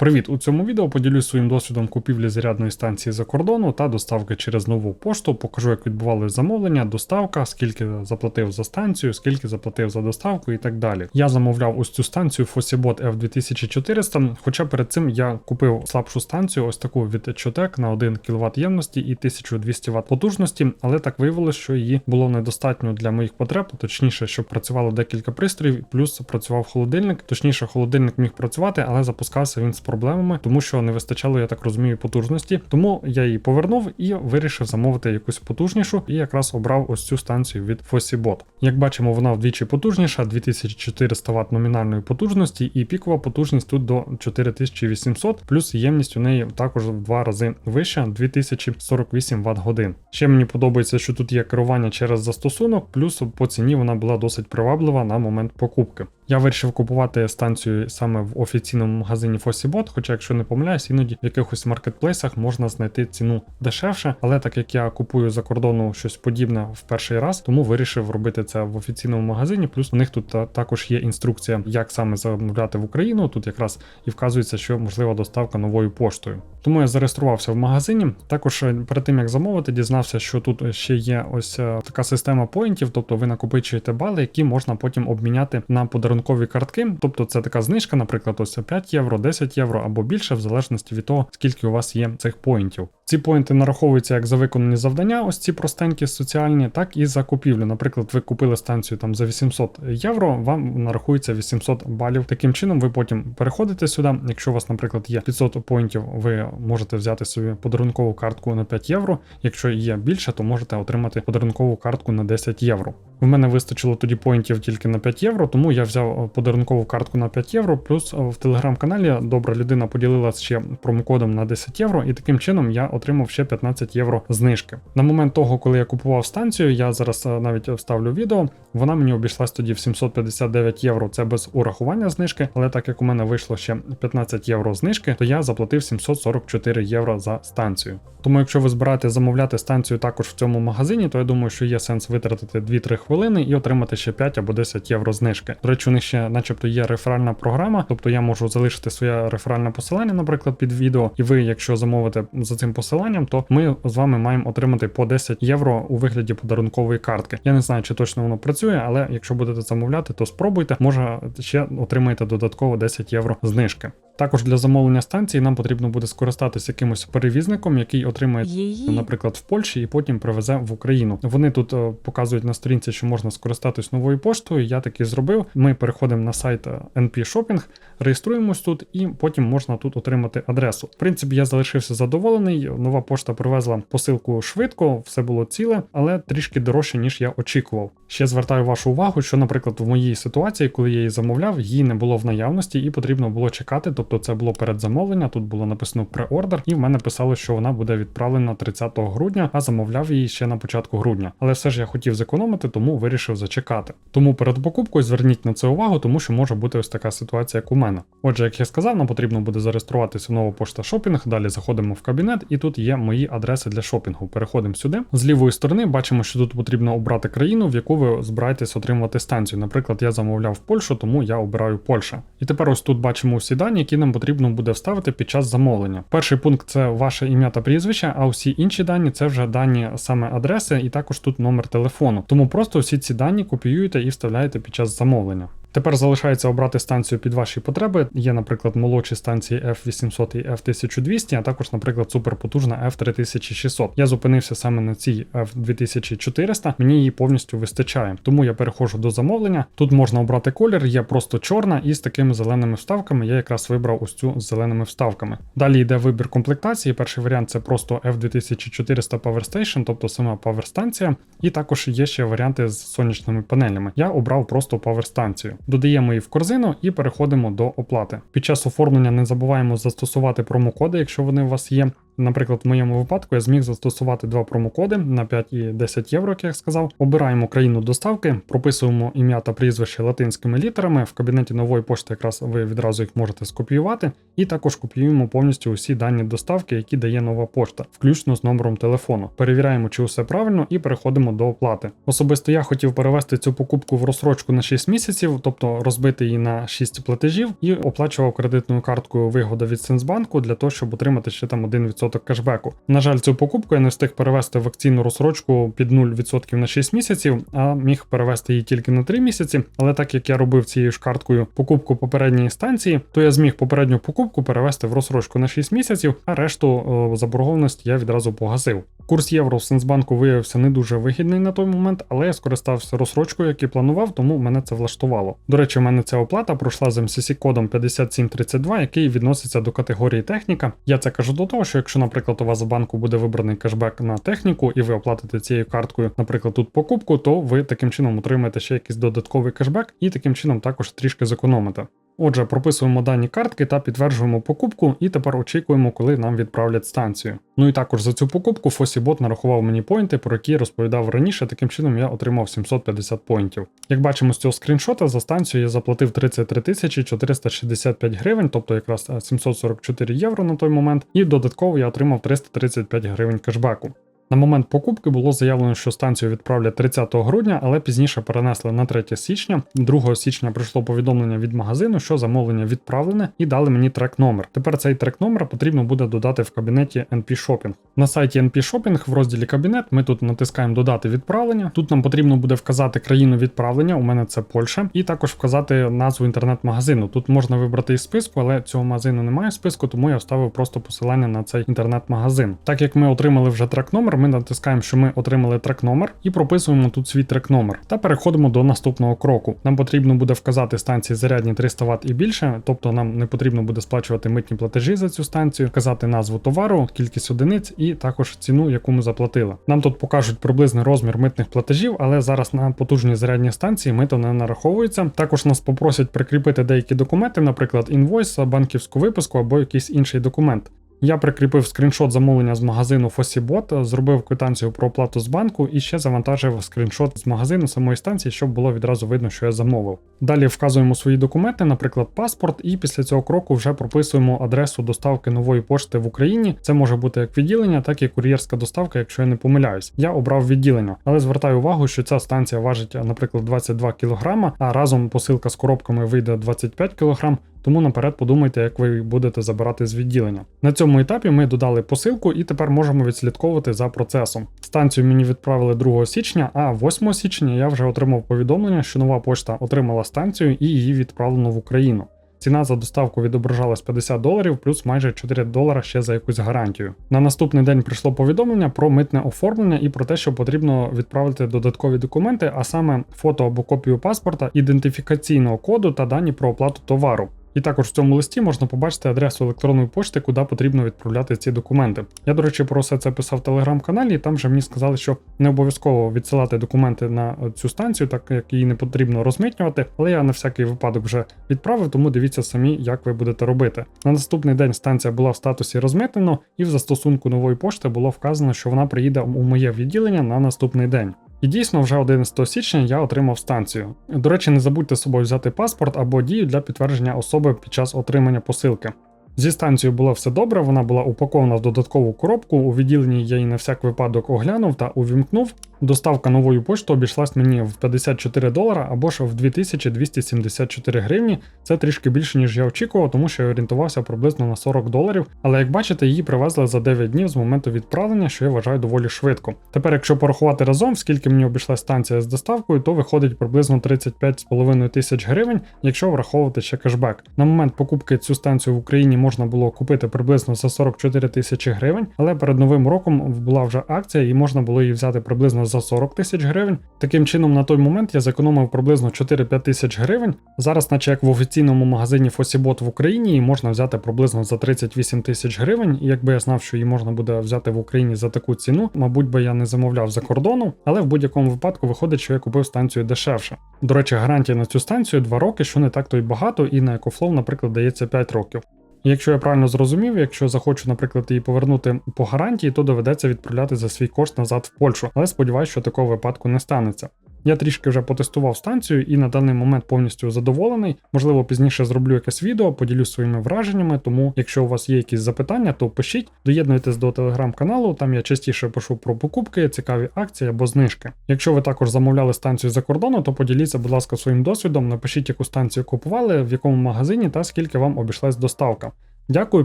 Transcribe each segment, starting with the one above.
Привіт! У цьому відео поділюсь своїм досвідом купівлі зарядної станції за кордону та доставки через нову пошту. Покажу, як відбувалося замовлення, доставка, скільки заплатив за станцію, скільки заплатив за доставку і так далі. Я замовляв ось цю станцію Fossibot F2400, хоча перед цим я купив слабшу станцію, ось таку від Chotec на 1 кВт ємності і 1200 Вт потужності, але так виявилося, що її було недостатньо для моїх потреб, точніше, щоб працювало декілька пристроїв, плюс працював холодильник. Точніше, холодильник міг працювати, але запускався він з проблемами, тому що не вистачало, я так розумію, потужності. Тому я її повернув і вирішив замовити якусь потужнішу, і якраз обрав ось цю станцію від Fossibot. Як бачимо, вона вдвічі потужніша, 2400 Вт номінальної потужності, і пікова потужність тут до 4800, плюс ємність у неї також в два рази вища 2048 Вт годин. Ще мені подобається, що тут є керування через застосунок, плюс по ціні вона була досить приваблива на момент покупки. Я вирішив купувати станцію саме в офіційному магазині Fossibot, хоча, якщо не помиляюсь, іноді в якихось маркетплейсах можна знайти ціну дешевше, але так як я купую за кордону щось подібне в перший раз, тому вирішив робити це в офіційному магазині. Плюс у них тут також є інструкція, як саме замовляти в Україну. Тут якраз і вказується, що можлива доставка новою поштою. Тому я зареєструвався в магазині. Також е, перед тим як замовити, дізнався, що тут ще є ось е, така система поінтів, тобто ви накопичуєте бали, які можна потім обміняти на подарункові картки. Тобто це така знижка, наприклад, ось 5 євро, 10 євро або більше, в залежності від того, скільки у вас є цих поінтів. Ці поінти нараховуються як за виконані завдання, ось ці простенькі соціальні, так і за купівлю. Наприклад, ви купили станцію там за 800 євро, вам нарахується 800 балів. Таким чином, ви потім переходите сюди. Якщо у вас, наприклад, є 500 поінтів, ви можете взяти собі подарункову картку на 5 євро. Якщо є більше, то можете отримати подарункову картку на 10 євро. В мене вистачило тоді поінтів тільки на 5 євро, тому я взяв е, подарункову картку на 5 євро. Плюс е, в телеграм-каналі добра людина поділилася ще промокодом на 10 євро, і таким чином я отримав ще 15 євро знижки. На момент того, коли я купував станцію, я зараз е, навіть вставлю відео. Вона мені обійшлась тоді в 759 євро. Це без урахування знижки, але так як у мене вийшло ще 15 євро знижки, то я заплатив 744 євро за станцію. Тому, якщо ви збираєте замовляти станцію також в цьому магазині, то я думаю, що є сенс витратити 2-3 хвилини і отримати ще 5 або 10 євро знижки. До речі, у них ще, начебто, є реферальна програма, тобто я можу залишити своє реферальне посилання, наприклад, під відео. І ви, якщо замовите за цим посиланням, то ми з вами маємо отримати по 10 євро у вигляді подарункової картки. Я не знаю, чи точно воно працює, але якщо будете замовляти, то спробуйте. Може ще отримаєте додатково 10 євро знижки. Також для замовлення станції нам потрібно буде скористатися якимось перевізником, який отримає наприклад, в Польщі і потім привезе в Україну. Вони тут е, показують на сторінці, що можна скористатись новою поштою. Я таки зробив. Ми переходимо на сайт е, NP Shopping, реєструємось тут, і потім можна тут отримати адресу. В принципі, я залишився задоволений. Нова пошта привезла посилку швидко, все було ціле, але трішки дорожче, ніж я очікував. Ще звертаю вашу увагу, що, наприклад, в моїй ситуації, коли я її замовляв, її не було в наявності і потрібно було чекати. Тобто, це було передзамовлення. Тут було написано преордер, і в мене писало, що вона буде відправлена 30 грудня, а замовляв її ще на початку грудня. Але все ж я хотів зекономити, тому вирішив зачекати. Тому перед покупкою зверніть на це увагу, тому що може бути ось така ситуація, як у мене. Отже, як я сказав, нам потрібно буде зареєструватися в нова пошта шопінг. Далі заходимо в кабінет, і тут є мої адреси для шопінгу. Переходимо сюди. З лівої сторони бачимо, що тут потрібно обрати країну, в яку ви збираєтесь отримувати станцію. Наприклад, я замовляв Польщу, тому я обираю Польща. І тепер ось тут бачимо всі дані, які нам потрібно буде вставити під час замовлення. Перший пункт це ваше ім'я та прізвище, а всі інші дані це вже дані саме адреси, і також тут номер телефону. Тому просто всі ці дані копіюєте і вставляєте під час замовлення. Тепер залишається обрати станцію під ваші потреби. Є, наприклад, молодші станції F800 і F1200, а також, наприклад, суперпотужна F3600. Я зупинився саме на цій F2400, мені її повністю вистачає. Тому я переходжу до замовлення. Тут можна обрати колір, є просто чорна і з такими зеленими вставками. Я якраз вибрав ось цю з зеленими вставками. Далі йде вибір комплектації. Перший варіант це просто F2400 Power Station, тобто сама Power станція. І також є ще варіанти з сонячними панелями. Я обрав просто Power станцію. Додаємо її в корзину і переходимо до оплати. Під час оформлення не забуваємо застосувати промокоди, якщо вони у вас є. Наприклад, в моєму випадку я зміг застосувати два промокоди на 5 і 10 євро, як я сказав. Обираємо країну доставки, прописуємо ім'я та прізвище латинськими літерами. В кабінеті нової пошти якраз ви відразу їх можете скопіювати, і також копіюємо повністю усі дані доставки, які дає нова пошта, включно з номером телефону. Перевіряємо, чи усе правильно, і переходимо до оплати. Особисто я хотів перевести цю покупку в розсрочку на 6 місяців, тобто розбити її на 6 платежів, і оплачував кредитною карткою вигода від Сенсбанку для того, щоб отримати ще там 1% кешбеку. На жаль, цю покупку я не встиг перевести в акційну розсрочку під 0% на 6 місяців, а міг перевести її тільки на 3 місяці. Але так як я робив цією ж карткою покупку попередньої станції, то я зміг попередню покупку перевести в розсрочку на 6 місяців, а решту заборгованості я відразу погасив. Курс євро в Сенсбанку виявився не дуже вигідний на той момент, але я скористався розсрочкою, як і планував, тому мене це влаштувало. До речі, в мене ця оплата пройшла з MCC кодом 5732, який відноситься до категорії техніка. Я це кажу до того, що якщо, наприклад, у вас в банку буде вибраний кешбек на техніку, і ви оплатите цією карткою, наприклад, тут покупку, то ви таким чином отримаєте ще якийсь додатковий кешбек, і таким чином також трішки зекономите. Отже, прописуємо дані картки та підтверджуємо покупку, і тепер очікуємо, коли нам відправлять станцію. Ну і також за цю покупку Fossibot нарахував мені поінти, про які розповідав раніше. Таким чином я отримав 750 поінтів. Як бачимо з цього скріншота, за станцію я заплатив 33 тисячі 465 гривень, тобто якраз 744 євро на той момент, і додатково я отримав 335 гривень кешбеку. На момент покупки було заявлено, що станцію відправлять 30 грудня, але пізніше перенесли на 3 січня. 2 січня прийшло повідомлення від магазину, що замовлення відправлене, і дали мені трек номер. Тепер цей трек номер потрібно буде додати в кабінеті NP Shopping. На сайті NP Shopping в розділі Кабінет ми тут натискаємо Додати відправлення. Тут нам потрібно буде вказати країну відправлення. У мене це Польща, і також вказати назву інтернет-магазину. Тут можна вибрати із списку, але цього магазину немає в списку, тому я вставив просто посилання на цей інтернет-магазин. Так як ми отримали вже трек номер, ми натискаємо, що ми отримали трек номер і прописуємо тут свій трек номер. Та переходимо до наступного кроку. Нам потрібно буде вказати станції зарядні 300 Вт і більше, тобто нам не потрібно буде сплачувати митні платежі за цю станцію, вказати назву товару, кількість одиниць і також ціну, яку ми заплатили. Нам тут покажуть приблизний розмір митних платежів, але зараз на потужній зарядній станції мито не нараховується. Також нас попросять прикріпити деякі документи, наприклад, інвойс, банківську виписку або якийсь інший документ. Я прикріпив скріншот замовлення з магазину Fossibot, зробив квитанцію про оплату з банку і ще завантажив скріншот з магазину самої станції, щоб було відразу видно, що я замовив. Далі вказуємо свої документи, наприклад, паспорт, і після цього кроку вже прописуємо адресу доставки нової пошти в Україні. Це може бути як відділення, так і кур'єрська доставка, якщо я не помиляюсь. Я обрав відділення, але звертаю увагу, що ця станція важить, наприклад, 22 кг, а разом посилка з коробками вийде 25 кг. Тому наперед подумайте, як ви будете забирати з відділення. На цьому етапі ми додали посилку і тепер можемо відслідковувати за процесом. Станцію мені відправили 2 січня, а 8 січня я вже отримав повідомлення, що нова пошта отримала станцію і її відправлено в Україну. Ціна за доставку відображалась 50 доларів, плюс майже 4 долара ще за якусь гарантію. На наступний день прийшло повідомлення про митне оформлення і про те, що потрібно відправити додаткові документи, а саме фото або копію паспорта, ідентифікаційного коду та дані про оплату товару. І також в цьому листі можна побачити адресу електронної пошти, куди потрібно відправляти ці документи. Я, до речі, про все це писав в телеграм-каналі, і там же мені сказали, що не обов'язково відсилати документи на цю станцію, так як її не потрібно розмитнювати. Але я на всякий випадок вже відправив, тому дивіться самі, як ви будете робити. На наступний день станція була в статусі розмитнено, і в застосунку нової пошти було вказано, що вона приїде у моє відділення на наступний день. І дійсно, вже 11 січня я отримав станцію. До речі, не забудьте з собою взяти паспорт або дію для підтвердження особи під час отримання посилки. Зі станцією було все добре, вона була упакована в додаткову коробку. У відділенні я її на всяк випадок оглянув та увімкнув. Доставка новою поштою обійшлась мені в 54 долара або ж в 2274 гривні. Це трішки більше, ніж я очікував, тому що я орієнтувався приблизно на 40 доларів. Але як бачите, її привезли за 9 днів з моменту відправлення, що я вважаю доволі швидко. Тепер, якщо порахувати разом, скільки мені обійшлась станція з доставкою, то виходить приблизно 35,5 тисяч гривень, якщо враховувати ще кешбек. На момент покупки цю станцію в Україні можна було купити приблизно за 44 тисячі гривень, але перед новим роком була вже акція і можна було її взяти приблизно за 40 тисяч гривень. Таким чином, на той момент я зекономив приблизно 4-5 тисяч гривень. Зараз, наче як в офіційному магазині Fossibot в Україні, її можна взяти приблизно за 38 тисяч гривень. І якби я знав, що її можна буде взяти в Україні за таку ціну, мабуть би я не замовляв за кордону, але в будь-якому випадку виходить, що я купив станцію дешевше. До речі, гарантія на цю станцію 2 роки, що не так то й багато, і на EcoFlow, наприклад, дається 5 років. Якщо я правильно зрозумів, якщо захочу, наприклад, її повернути по гарантії, то доведеться відправляти за свій кошт назад в Польщу. Але сподіваюся, що такого випадку не станеться. Я трішки вже потестував станцію і на даний момент повністю задоволений. Можливо, пізніше зроблю якесь відео, поділюсь своїми враженнями. Тому, якщо у вас є якісь запитання, то пишіть, доєднуйтесь до телеграм-каналу. Там я частіше пишу про покупки, цікаві акції або знижки. Якщо ви також замовляли станцію за кордону, то поділіться, будь ласка, своїм досвідом. Напишіть, яку станцію купували, в якому магазині та скільки вам обійшлась доставка. Дякую,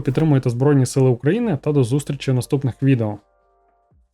підтримуйте Збройні Сили України та до зустрічі в наступних відео.